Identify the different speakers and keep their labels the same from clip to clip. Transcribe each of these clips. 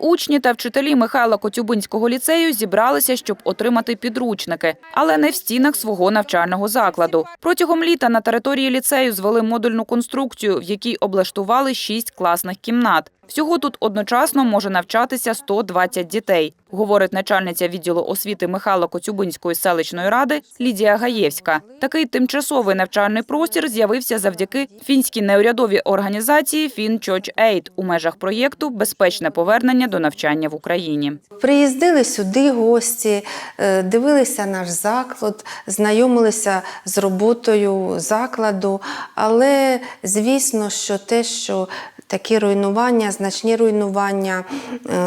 Speaker 1: учні та вчителі Михайла Коцюбинського ліцею зібралися, щоб отримати підручники, але не в стінах свого навчального закладу. Протягом літа на території ліцею звели модульну конструкцію, в якій облаштували шість класних кімнат. Всього тут одночасно може навчатися 120 дітей, говорить начальниця відділу освіти Михайла Коцюбинської селищної ради Лідія Гаєвська. Такий тимчасовий навчальний простір з'явився завдяки фінській неурядовій організації FinChurch-Aid у межах проєкту Безпечне повернення до навчання в Україні.
Speaker 2: Приїздили сюди гості, е, дивилися наш заклад, знайомилися з роботою закладу. Але звісно, що те, що такі руйнування, значні руйнування е,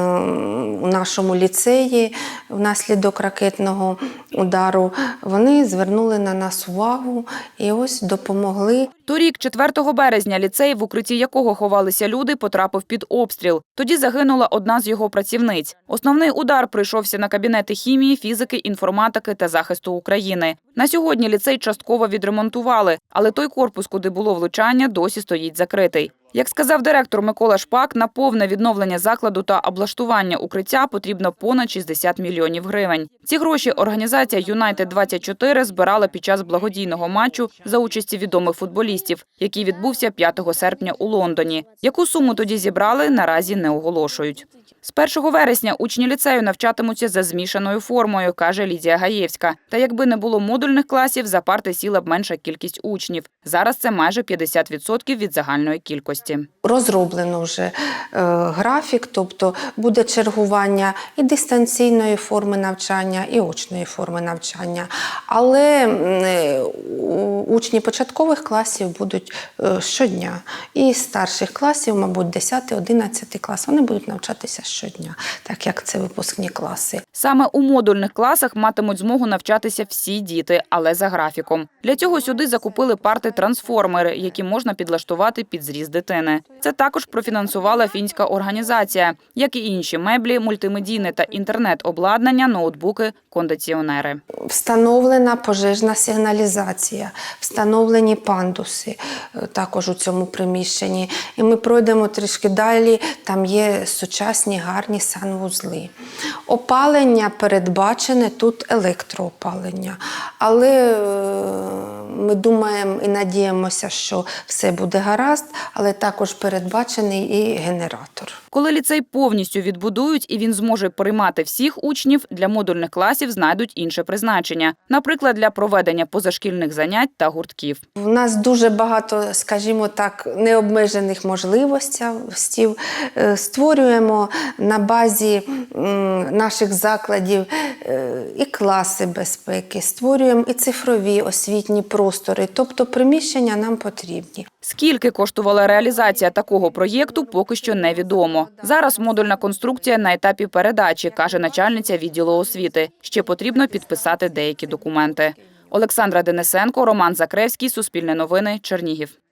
Speaker 2: у нашому ліцеї внаслідок ракетного удару, вони звернули на нас увагу і ось допомогли
Speaker 1: Торік, 4 березня, ліцей, в укритті якого ховалися люди, потрапив під обстріл. Тоді загинула одна з його працівниць. Основний удар прийшовся на кабінети хімії, фізики, інформатики та захисту України. На сьогодні ліцей частково відремонтували, але той корпус, куди було влучання, досі стоїть закритий. Як сказав директор Микола Шпак, на повне відновлення закладу та облаштування укриття потрібно понад 60 мільйонів гривень. Ці гроші організація Юнайтед 24 збирала під час благодійного матчу за участі відомих футболістів, який відбувся 5 серпня у Лондоні. Яку суму тоді зібрали, наразі не оголошують. З 1 вересня учні ліцею навчатимуться за змішаною формою, каже Лідія Гаєвська. Та якби не було модульних класів, за парти сіла б менша кількість учнів. Зараз це майже 50% від загальної кількості.
Speaker 2: Розроблено вже е, графік, тобто буде чергування і дистанційної форми навчання, і очної форми навчання. Але е, учні початкових класів будуть е, щодня. І старших класів, мабуть, 10-11 клас, вони будуть навчатися щодня, так як це випускні класи.
Speaker 1: Саме у модульних класах матимуть змогу навчатися всі діти, але за графіком. Для цього сюди закупили парти-трансформери, які можна підлаштувати під зріз дитини. Це також профінансувала фінська організація, як і інші меблі, мультимедійне та інтернет-обладнання, ноутбуки, кондиціонери.
Speaker 2: Встановлена пожежна сигналізація, встановлені пандуси е, також у цьому приміщенні. І ми пройдемо трішки далі. Там є сучасні гарні санвузли. Опалення передбачене тут електроопалення. Але е, ми думаємо і надіємося, що все буде гаразд, але також передбачений і генератор.
Speaker 1: Коли ліцей повністю відбудують і він зможе приймати всіх учнів, для модульних класів знайдуть інше призначення, наприклад, для проведення позашкільних занять та гуртків.
Speaker 2: У нас дуже багато, скажімо так, необмежених можливостей. Створюємо на базі наших закладів е, і класи безпеки, створюємо і цифрові освітні простори, тобто приміщення нам потрібні.
Speaker 1: Скільки коштувала реалізація такого проєкту, поки що невідомо. Зараз модульна конструкція на етапі передачі, каже начальниця відділу освіти. Ще потрібно підписати деякі документи. Олександра Денисенко, Роман Закревський, Суспільне новини, Чернігів.